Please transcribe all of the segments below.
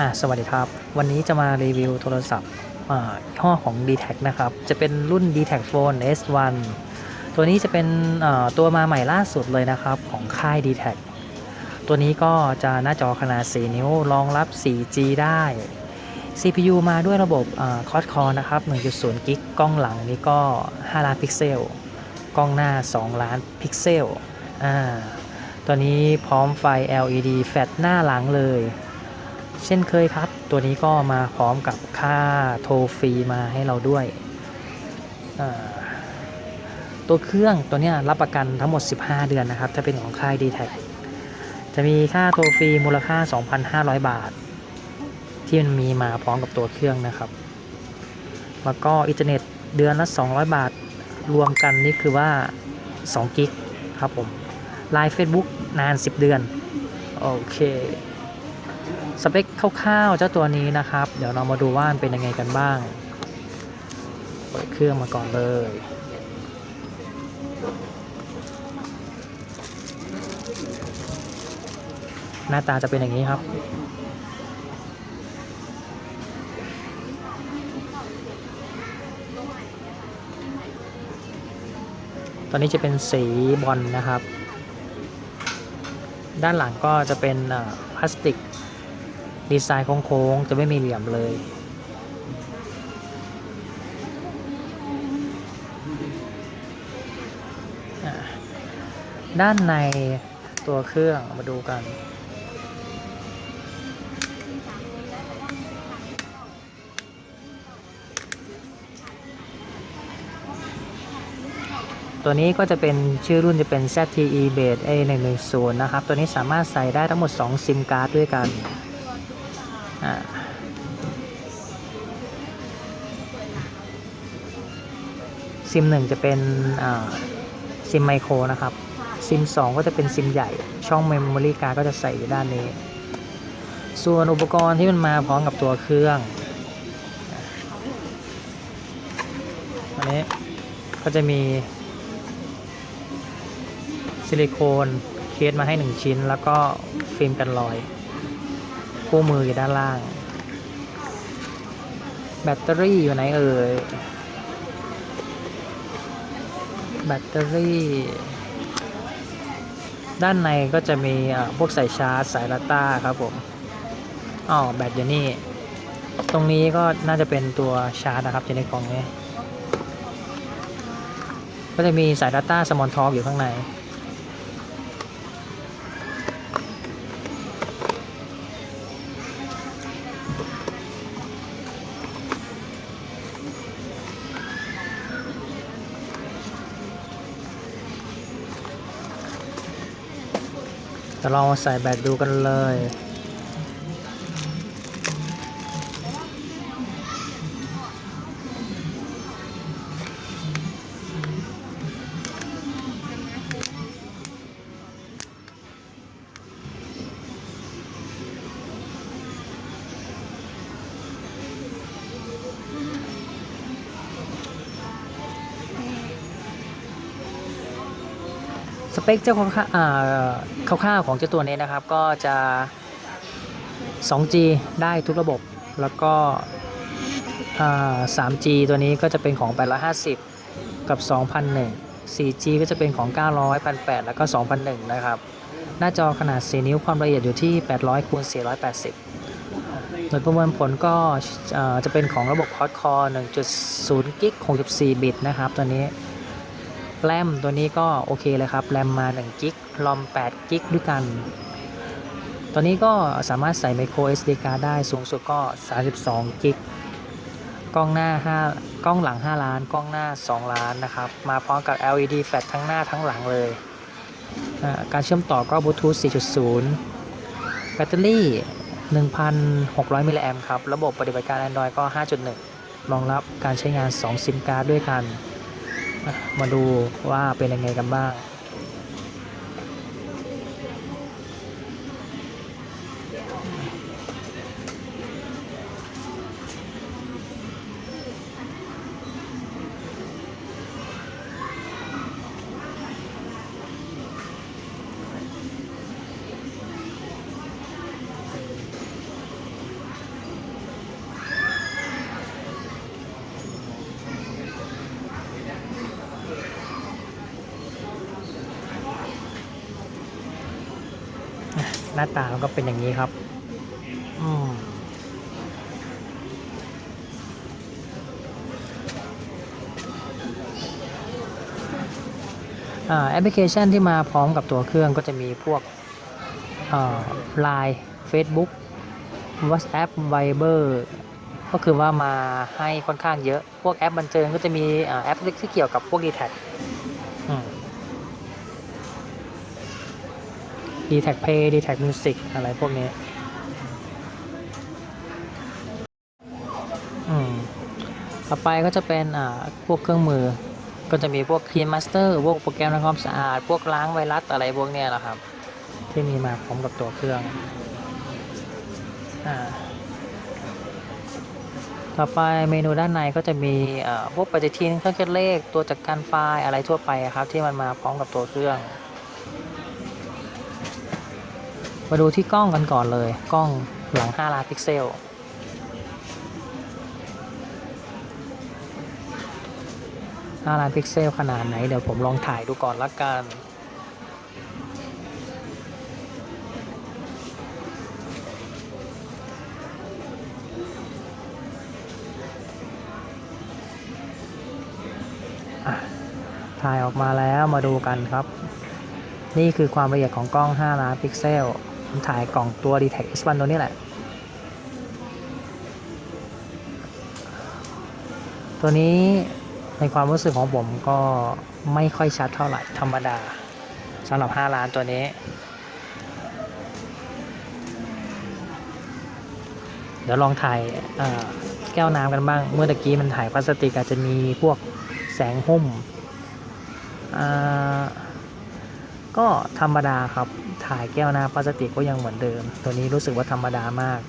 อ่าสวัสดีครับ วันนี้จะมารีวิวโทรศัพท์อ่ายี่ห้อของ d t แทนะครับ จะเป็นรุ่น d t แท Phone S1 ตัวนี้จะเป็นอ่าตัวมาใหม่ล่าสุดเลยนะครับ ของค่าย d t แทตัวนี้ก็จะหน้าจอขนาด 4 นิ้ว รองรับ 4G ได้ CPU มาด้วยระบบคอ d คอนะครับ 1.0 กิกกล้องหลังนี้ก็ 5 ล้านพิกเซล กล้องหน้า 2 ล้านพิกเซลอ่าตัวนี้พร้อมไฟ LED แฟลชหน้าหลังเลย เช่นเคยครับ ตัวนี้ก็มาพร้อมกับค่าโทรฟรีมาให้เราด้วย ตัวเครื่องตัวนี้รับประกันทั้งหมด 15 เดือนนะครับ ถ้าเป็นของค่าย d t แทจะมีค่าโทรฟรีมูลค่า 2,500 บาท ที่มันมีมาพร้อมกับตัวเครื่องนะครับ แล้วก็อินเทอร์เน็ตเดือนละ 200 บาทรวมกันนี่คือว่า2กิกครับผมไลน์ Facebook นาน 10 เดือน โอเค สเปคคร่าวๆเจ้าตัวนี้นะครับ เดี๋ยวเรามาดูว่ามันเป็นยังไงกันบ้าง เปิดเครื่องมาก่อนเลย หน้าตาจะเป็นอย่างนี้ครับตอนนี้จะเป็นสีบอลนะครับ ด้านหลังก็จะเป็นพลาสติก ดีไซน์โค้งๆ จะไม่มีเหลี่ยมเลย ด้านในตัวเครื่องมาดูกัน ตัวนี้ก็จะเป็นชื่อรุ่นจะเป็น ZTE Base A110 นะครับ ตัวนี้สามารถใส่ได้ทั้งหมด 2 ซิมการ์ดด้วยกัน อ่าซิมหนึ่งจะเป็นซิมไมโครนะครับ ซิม 2 ก็จะเป็นซิมใหญ่ ช่องเมมโมรี่การ์ดก็จะใส่อยู่ด้านนี้ ส่วนอุปกรณ์ที่มันมาพร้อมกับตัวเครื่องอันนี้ก็จะมีซิลิโคนเคสมาให้ 1 ชิ้น แล้วก็ฟิล์มกันรอย คู่มืออยู่ด้านล่าง แบตเตอรี่อยู่ไหนเอ่ย แบตเตอรี่ ด้านในก็จะมีพวกสายชาร์จสายลาต้าครับผมอ๋อแบตอยู่นี่ ตรงนี้ก็น่าจะเป็นตัวชาร์จนะครับอยู่ในกล่องนี้ ก็จะมีสาย Data สมอนทอกอยู่ข้างใน จะลองใส่แบตดูกันเลย สเปคเจ้าของค่าอ่า คร่าวๆของเจ้าตัวนี้นะครับก็จะ 2G ได้ทุกระบบ แล้วก็ 3G ตัวนี้ก็จะเป็นของ 850 กับ 2001 4G ก็จะเป็นของ 900 1,800แล้วก็ 2001 นะครับ หน้าจอขนาด 4 นิ้วความละเอียดอยู่ที่ 800คูณ480 หน่วยประมวลผลก็จะเป็นของระบบ Quad Core 1.0กิก64 บิตนะครับตัวนี้ แรมตัวนี้ก็โอเคเลยครับ แรมมา1กิกรอม8กิกด้วยกัน ตัวนี้ก็สามารถใส่ micro SD card ได้สูงสุดก็ 32กิกกล้องหน้า 5 กล้องหลัง 5 ล้าน กล้องหน้า 2 ล้านนะครับ มาพร้อมกับ LED แฟลชทั้งหน้าทั้งหลังเลย การเชื่อมต่อก็ Bluetooth 4.0 แบตเตอรี่ 1,600 มิลลิแอมป์ครับ ระบบปฏิบัติการ Android ก็ 5.1 รองรับการใช้งาน 2 ซิมการ์ดด้วยกัน มาดูว่าเป็นยังไงกันบ้าง หน้าตามันก็เป็นอย่างนี้ครับอืมอ่าแอปพลิเคชันที่มาพร้อมกับตัวเครื่องก็จะมีพวกไลน์ Facebook WhatsApp Viber ก็คือว่ามาให้ค่อนข้างเยอะ พวกแอปบันเทิงก็จะมีแอปที่เกี่ยวกับพวก d t แท็ d t แท็ Pay d t แท็ Music อะไรพวกนี้อืมต่อไปก็จะเป็นอ่าพวกเครื่องมือ ก็จะมีพวก Clean Master พวกโปรแกรมทำความสะอาด พวกล้างไวรัสอะไรพวกเนี้ยแหละครับ ที่มีมาพร้อมกับตัวเครื่องอ่าต่อไปเมนูด้านในก็จะมีอ่าพวกปฏิทินเครื่องคิดเลขตัวจัดการไฟล์อะไรทั่วไปครับ ที่มันมาพร้อมกับตัวเครื่อง มาดูที่กล้องกันก่อนเลย กล้องหลัง 5 ล้านพิกเซล 5 ล้านพิกเซลขนาดไหน เดี๋ยวผมลองถ่ายดูก่อนละกัน ถ่ายออกมาแล้วมาดูกันครับ นี่คือความละเอียดของกล้อง 5 ล้านพิกเซล ผมถ่ายกล่องตัว d t a c S1 ตัวนี้แหละ ตัวนี้ในความรู้สึกของผมก็ไม่ค่อยชัดเท่าไหร่ธรรมดาสำหรับ 5 ล้านตัวนี้ เดี๋ยวลองถ่ายแก้วน้ำกันบ้าง เมื่อตะกี้มันถ่ายพลาสติกอาจจะมีพวกแสงหุ้มอ่า ก็ธรรมดาครับ ถ่ายแก้วหน้ำพลาสติกก็ยังเหมือนเดิม ตัวนี้รู้สึกว่าธรรมดามาก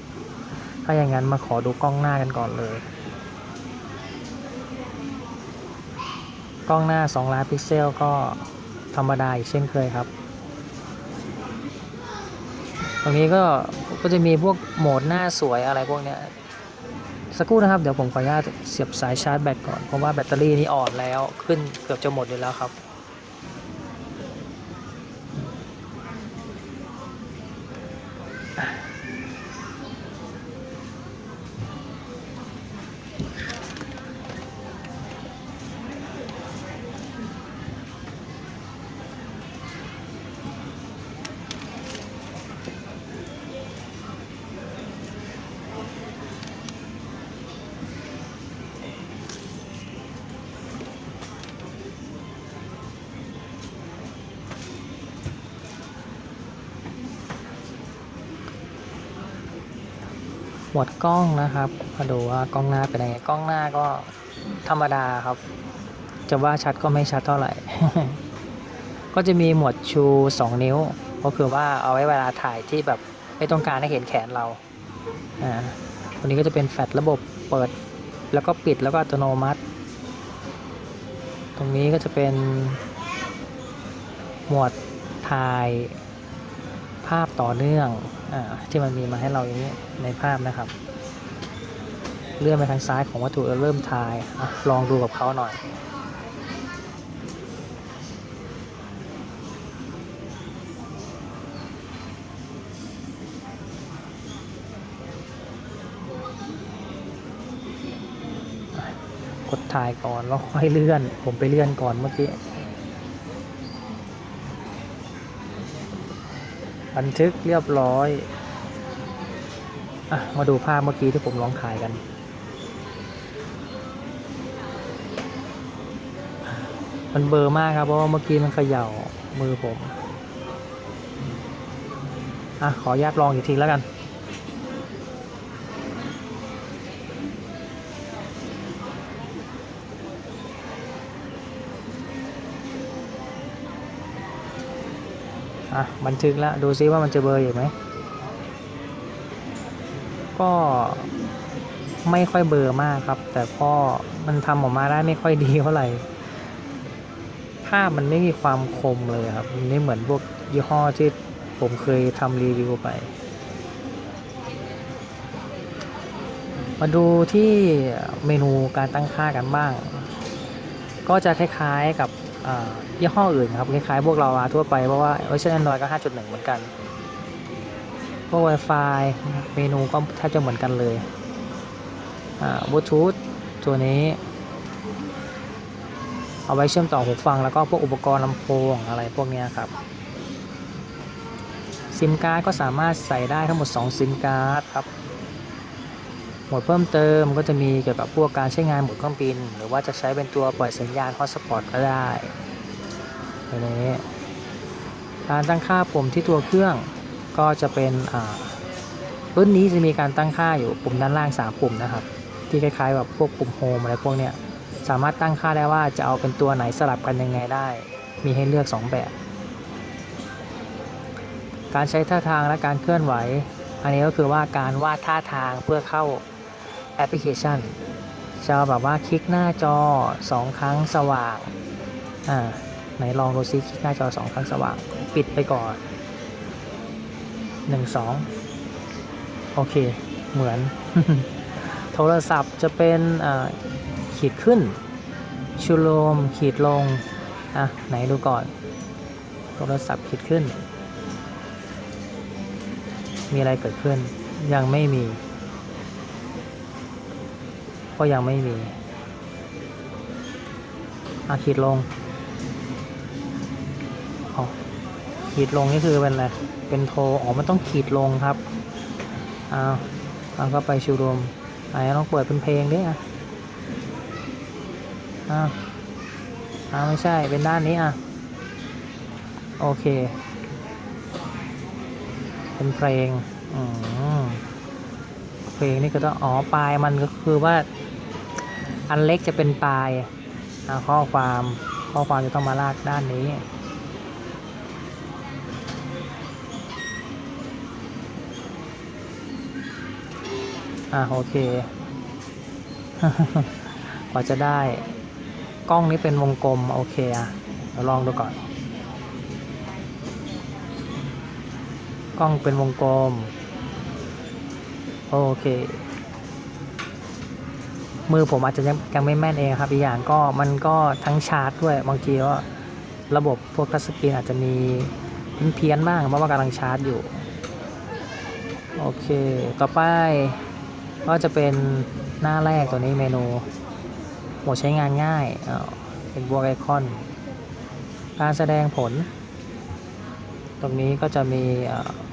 ถ้าอย่างนั้นมาขอดูกล้องหน้ากันก่อนเลย กล้องหน้า2ล้านพิกเซลก็ธรรมดาอีกเช่นเคยครับ ตรงนี้ก็ก็จะมีพวกโหมดหน้าสวยอะไรพวกเนี้ยสักครู่นะครับ เดี๋ยวผมขออนุญาตเสียบสายชาร์จแบตก่อน เพราะว่าแบตเตอรี่นี้อ่อนแล้วขึ้นเกือบจะหมดอยู่แล้วครับ หมวดกล้องนะครับมาดูว่ากล้องหน้าเป็นยังไงกล้องหน้าก็ธรรมดาครับ จะว่าชัดก็ไม่ชัดเท่าไหร่ ก็จะมีหมวดชู 2 นิ้ว ก็คือว่าเอาไว้เวลาถ่ายที่แบบไม่ต้องการให้เห็นแขนเราอ่าตัวนี้ก็จะเป็นแฟลชระบบเปิดแล้วก็ปิดแล้วก็อัตโนมัติ ตรงนี้ก็จะเป็นหมวดถ่ายภาพต่อเนื่อง ที่มันมีมาให้เราอย่างนี้ในภาพนะครับ เลื่อนไปทางซ้ายของวัตถุแล้วเริ่มถ่ายอลองดูกับเขาหน่อยกดถ่ายก่อนแล้วค่อยเลื่อน ผมไปเลื่อนก่อนเมื่อกี้ บันทึกเรียบร้อยอมาดูภาพเมื่อกี้ที่ผมลองถ่ายกันมันเบอร์มากครับเพราะว่าเมื่อกี้มันเขย่ามือผม อะ ขออนุญาตลองอีกทีแล้วกัน อะบันทึกแล้วดูซิว่ามันจะเบอร์อยู่ไหม ก็ไม่ค่อยเบอร์มากครับ แต่ก็มันทำออกมาได้ไม่ค่อยดีเท่าไหร่ภาพมันไม่มีความคมเลยครับมันไม่เหมือนพวกยี่ห้อที่ผมเคยทำรีวิวไป มาดูที่เมนูการตั้งค่ากันบ้าง ก็จะคล้ายๆกับ ยี่ห้ออื่นครับ คล้ายๆ พวกเราทั่วไป เพราะว่าเวอร์ชัน Android ก็ 5.1 เหมือนกัน พวก Wi-Fi เมนูก็แทบจะเหมือนกันเลยบลูทูธตัวนี้ เอาไว้เชื่อมต่อหูฟัง แล้วก็พวกอุปกรณ์ลำโพงอะไรพวกนี้ครับ ซิมการ์ดก็สามารถใส่ได้ทั้งหมด 2 ซิมการ์ดครับ หมวดเพิ่มเติมก็จะมีเกี่ยวกับพวกการใช้งานหมวดเครื่องบิน หรือว่าจะใช้เป็นตัวปล่อยสัญญาณฮอตสปอตก็ได้อันนี้การตั้งค่าปุ่มที่ตัวเครื่องก็จะเป็นรุ่นนี้จะมีการตั้งค่าอยู่ปุ่มด้านล่าง 3 ปุ่มนะครับ ที่คล้ายๆแบบพวกปุ่มโฮมอะไรพวกเนี้ยสามารถตั้งค่าได้ว่าจะเอาเป็นตัวไหนสลับกันยังไงได้ มีให้เลือก 2 แบบ การใช้ท่าทางและการเคลื่อนไหว อันนี้ก็คือว่าการวาดท่าทางเพื่อเข้า แอปพลิเคชันจะแบบว่าคลิกหน้าจอ 2 ครั้งสว่างอ่าไหนลองดูซิคลิกหน้าจอ 2 ครั้งสว่าง ปิดไปก่อน 1 2 โอเค เหมือน โทรศัพท์จะเป็นอ่าขีดขึ้นชูโรมขีดลง อะ ไหนดูก่อน โทรศัพท์ขีดขึ้น มีอะไรเกิดขึ้น ยังไม่มี ก็ยังไม่มี อาขีดลงอ๋อขีดลงนี่คือเป็นอะไร เป็นโทรอ๋อ มันต้องขีดลงครับอ้าวเอาก็ไปชูรวมไหนลองเปิดเป็นเพลงดิอะอ้าวอ้าวไม่ใช่ เป็นด้านนี้อะ โอเค เป็นเพลง อืมเพลงนี่ก็ต้องอ๋อปลายมันก็คือว่า อันเล็กจะเป็นปลายข้อความข้อความจะต้องมาลากด้านนี้อ่าโอเค กว่าจะได้กล้องนี้เป็นวงกลม โอเคอะเดี๋ยวลองดูก่อน กล้องเป็นวงกลม โอเค มือผมอาจจะยังยังไม่แม่นเองครับอีกอย่างก็มันก็ทั้งชาร์จด้วยบางทีก็ระบบพวกทัชสกรีนอาจจะมีเพี้ยนๆบ้างเพราะว่ากำลังชาร์จอยู่โอเค ต่อไปก็จะเป็นหน้าแรกตัวนี้เมนูโหมดใช้งานง่ายอ่าเป็นบวกไอคอน การแสดงผล ตรงนี้ก็จะมี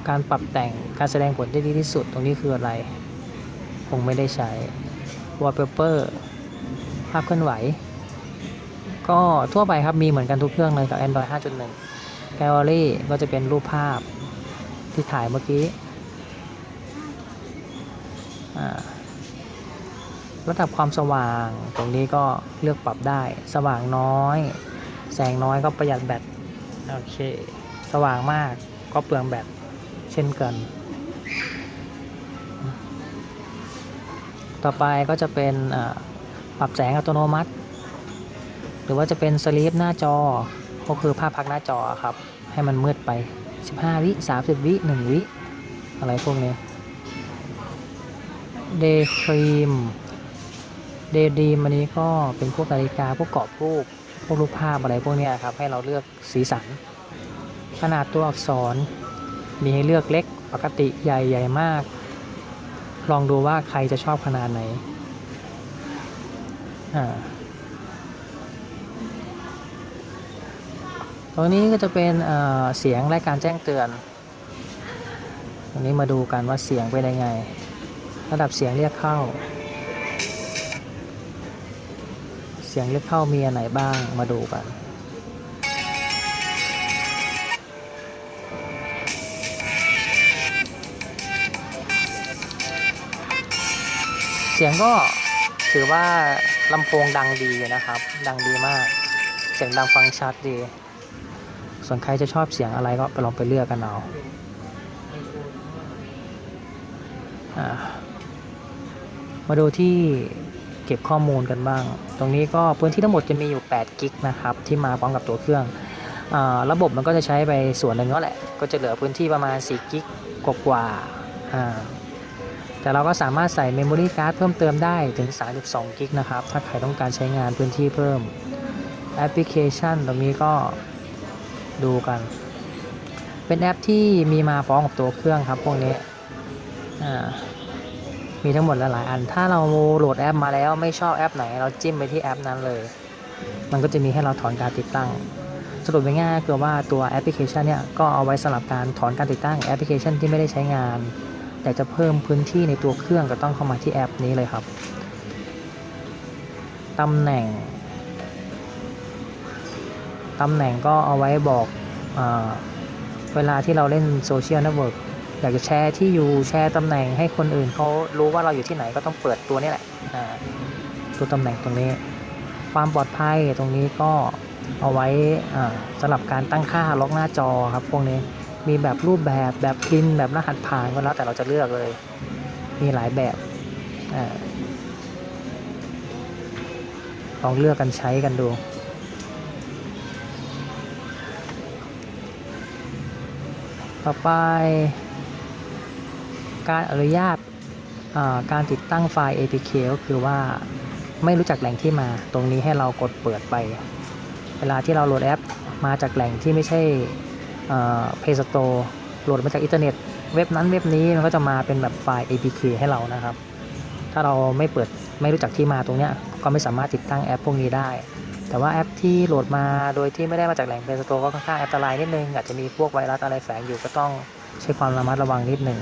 การปรับแต่งการแสดงผลได้ดีที่สุด ตรงนี้คืออะไร คงไม่ได้ใช้ wallpaper ภาพเคลื่อนไหว ก็ทั่วไปครับมีเหมือนกันทุกเครื่องเลยกับ Android 5.1 Gallery ก็จะเป็นรูปภาพที่ถ่ายเมื่อกี้ระดับความสว่างตรงนี้ก็เลือกปรับได้ สว่างน้อย แสงน้อยก็ประหยัดแบต โอเค สว่างมากก็เปลืองแบตเช่นกัน ต่อไปก็จะเป็นปรับแสงอัตโนมัติ หรือว่าจะเป็นสลีปหน้าจอ ก็คือภาพพักหน้าจอครับ ให้มันมืดไป 15 วิ 30 วิ 1 วิ อะไรพวกนี้ Day Cream Day Dream อันนี้ก็เป็นพวกนาฬิกา พวกกรอบรูป พวกรูปภาพอะไรพวกนี้ครับ ให้เราเลือกสีสัน ขนาดตัวอักษร มีให้เลือกเล็ก ปกติ ใหญ่ ใหญ่มาก ลองดูว่าใครจะชอบขนาดไหน อ่าตรงนี้ก็จะเป็นเสียงและการแจ้งเตือน ตรงนี้มาดูกันว่าเสียงเป็นยังไง ระดับเสียงเรียกเข้า เสียงเรียกเข้ามีอันไหนบ้างมาดูกัน เสียงก็ถือว่าลำโพงดังดีนะครับ ดังดีมาก เสียงดังฟังชัดดี ส่วนใครจะชอบเสียงอะไรก็ไปลองไปเลือกกันเอาอมาดูที่เก็บข้อมูลกันบ้าง ตรงนี้ก็พื้นที่ทั้งหมดจะมีอยู่ 8 กิกนะครับ ที่มาพร้อมกับตัวเครื่องอระบบมันก็จะใช้ไปส่วนหนึ่งแล้วแหละ ก็จะเหลือพื้นที่ประมาณ 4 กิกกว่าๆอ่า แต่เราก็สามารถใส่เมมโมรี่การ์ดเพิ่มเติมได้ถึง 32 กิกนะครับ ถ้าใครต้องการใช้งานพื้นที่เพิ่มแอปพลิเคชันตรงนี้ก็ดูกัน เป็นแอปที่มีมาพร้อมกับตัวเครื่องครับพวกนี้มีทั้งหมดหลายอัน ถ้าเราโหลดแอปมาแล้วไม่ชอบแอปไหน เราจิ้มไปที่แอปนั้นเลย มันก็จะมีให้เราถอนการติดตั้ง สรุปง่ายๆคือว่าตัวแอปพลิเคชันเนี่ยก็เอาไว้สำหรับการถอนการติดตั้งแอปพลิเคชันที่ไม่ได้ใช้งาน แต่จะเพิ่มพื้นที่ในตัวเครื่องก็ต้องเข้ามาที่แอปนี้เลยครับตำแหน่งตำแหน่งก็เอาไว้บอกอเวลาที่เราเล่นโซเชียลเน็ตเวิร์กอยากจะแชร์ที่อยู่แชร์ตำแหน่งให้คนอื่นเขารู้ว่าเราอยู่ที่ไหนก็ต้องเปิดตัวนี้แหละตัวตำแหน่งตรงนี้ ความปลอดภัยตรงนี้ก็เอาไว้สำหรับการตั้งค่าล็อกหน้าจอครับพวกนี้ มีแบบรูปแบบแบบพินแบบรหัสผ่านก็แล้วแต่เราจะเลือกเลย มีหลายแบบอลองเลือกกันใช้กันดูต่อไป การอนุญาตาการติดตั้งไฟล์ APK ก็คือว่าไม่รู้จักแหล่งที่มา ตรงนี้ให้เรากดเปิดไป เวลาที่เราโหลดแอปมาจากแหล่งที่ไม่ใช่ เพย์สโตร์โหลดมาจากอินเทอร์เน็ต เว็บนั้นเว็บนี้มันก็จะมาเป็นแบบไฟล์ APK ให้เรานะครับ ถ้าเราไม่เปิดไม่รู้จักที่มาตรงเนี้ยก็ไม่สามารถติดตั้งแอปพวกนี้ได้ แต่ว่าแอปที่โหลดมาโดยที่ไม่ได้มาจากแหล่ง Play Store ก็ค่อนข้างอันตรายนิดนึงอาจจะมีพวกไวรัสอะไรแฝงอยู่ก็ต้องใช้ความระมัดระวังนิดนึง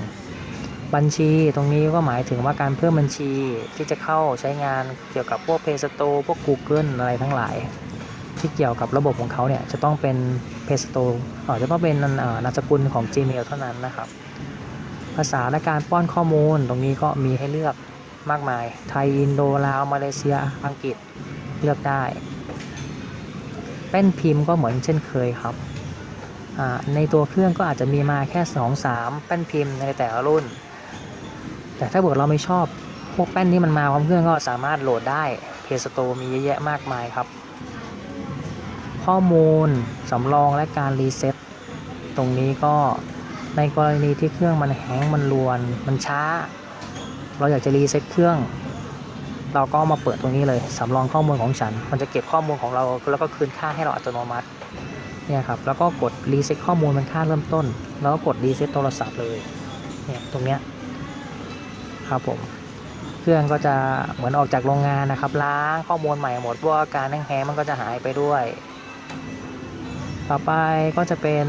บัญชีตรงนี้ก็หมายถึงว่าการเพิ่มบัญชีที่จะเข้าใช้งานเกี่ยวกับพวก Play Store พวก Google อะไรทั้งหลาย ที่เกี่ยวกับระบบของเขาเนี่ยจะต้องเป็น Play Store เอ่อจะต้องเป็นนามสกุลของ Gmail เท่านั้นนะครับ ภาษาและการป้อนข้อมูลตรงนี้ก็มีให้เลือกมากมาย ไทย อินโด ลาว มาเลเซีย อังกฤษ เลือกได้แป้นพิมพ์ก็เหมือนเช่นเคยครับ ในตัวเครื่องก็อาจจะมีมาแค่ 2-3 แป้นพิมพ์ในแต่ละรุ่น แต่ถ้าเกิดเราไม่ชอบ พวกแป้นที่มันมาพร้อมเครื่องก็สามารถโหลดได้ เพจสโตมีเยอะแยะมากมายครับ ข้อมูลสำรองและการรีเซ็ตตรงนี้ก็ในกรณีที่เครื่องมันแห้งมันรวน มันช้า เราอยากจะรีเซ็ตเครื่อง เราก็มาเปิดตรงนี้เลยสำรองข้อมูลของฉัน มันจะเก็บข้อมูลของเราแล้วก็คืนค่าให้เราอัตโนมัติเนี่ยครับแล้วก็กดรีเซ็ตข้อมูลมันค่าเริ่มต้น แล้วก็กดรีเซ็ตโทรศัพท์เลยเนี่ยตรงเนี้ยครับผมเครื่องก็จะเหมือนออกจากโรงงานนะครับ ล้างข้อมูลใหม่หมดพวกอาการแห้งๆมันก็จะหายไปด้วย ต่อไปก็จะเป็น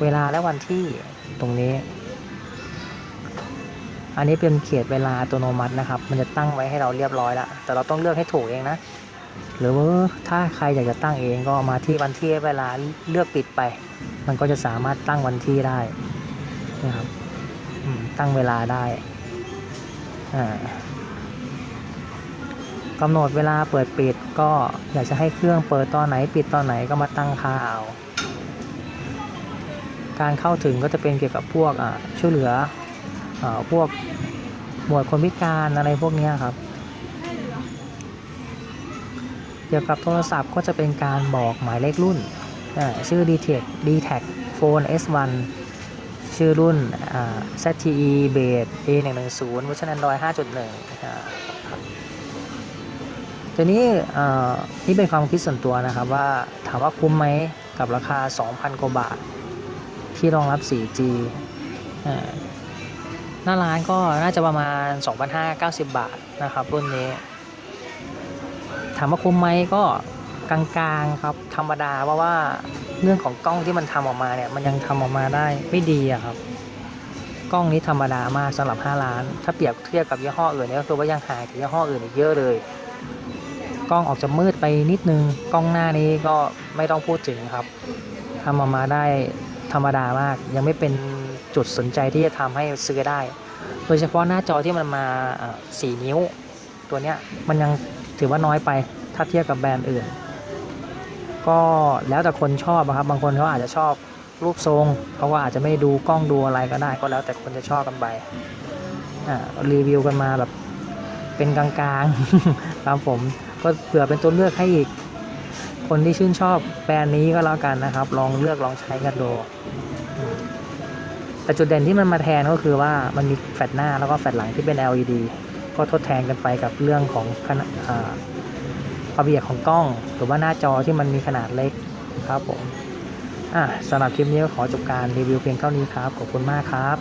เวลาและวันที่ตรงนี้ อันนี้เป็นเขียนเวลาอัตโนมัตินะครับ มันจะตั้งไว้ให้เราเรียบร้อยแล้ว แต่เราต้องเลือกให้ถูกเองนะ หรือว่าถ้าใครอยากจะตั้งเองก็มาที่วันที่เวลาเลือกปิดไป มันก็จะสามารถตั้งวันที่ได้นะครับตั้งเวลาได้อ่า กำหนดเวลาเปิดปิดก็อยากจะให้เครื่องเปิดตอนไหนปิดตอนไหนก็มาตั้งค่าเอาการเข้าถึงก็จะเป็นเกี่ยวกับพวกช่วยเหลืออพวกหมวดคนพิการอะไรพวกนี้ครับ เกี่ยวกับโทรศัพท์ก็จะเป็นการบอกหมายเลขรุ่นอ่าชื่อ d t a c d t a c Phone S1 ชื่อรุ่นอ่า ZTE Base A110 เวอร์ชัน Android 5.1 ทีนี้นี่เป็นความคิดส่วนตัวนะครับว่าถามว่าคุ้มไหมกับราคา 2,000 กว่าบาท ที่รองรับ 4G หน้าร้านก็น่าจะประมาณ 2,590 บาทนะครับรุ่นนี้ ถามว่าคุ้มไหมก็กลางๆครับธรรมดาเพราะว่าเรื่องของกล้องที่มันทำออกมาเนี่ยมันยังทำออกมาได้ไม่ดีอะครับ กล้องนี้ธรรมดามากสำหรับ 5 ล้าน ถ้าเปรียบเทียบกับยี่ห้ออื่นเนี่ยก็คือว่ายังหางจากยี่ห้ออื่นอีกเยอะเลย กล้องออกจะมืดไปนิดนึง กล้องหน้านี้ก็ไม่ต้องพูดถึงครับทำออกมาได้ธรรมดามาก ยังไม่เป็นจุดสนใจที่จะทำให้ซื้อได้ โดยเฉพาะหน้าจอที่มันมาอ่นิ้ว ตัวเนี้ยมันยังถือว่าน้อยไปถ้าเทียบกับแบรนด์อื่น ก็แล้วแต่คนชอบครับ บางคนเขาอาจจะชอบรูปทรงเขาก็อาจจะไม่ดูกล้องดูอะไรก็ได้ ก็แล้วแต่คนจะชอบกันไปรีวิวกันมาแบบเป็นกลางๆครับผม ก็เผื่อเป็นตัวเลือกให้อีก คนที่ชื่นชอบแบรนด์นี้ก็แล้วกันนะครับ ลองเลือกลองใช้กันดูแต่จุดเด่นที่มันมาแทนก็คือว่ามันมีแฟลชหน้าแล้วก็แฟลชหลังที่เป็น LED ก็ทดแทนกันไปกับเรื่องของขนาดความละเอียดของกล้อง หรือว่าหน้าจอที่มันมีขนาดเล็กครับผมอะสำหรับคลิปนี้ก็ขอจบการรีวิวเพียงเท่านี้ครับ ขอบคุณมากครับ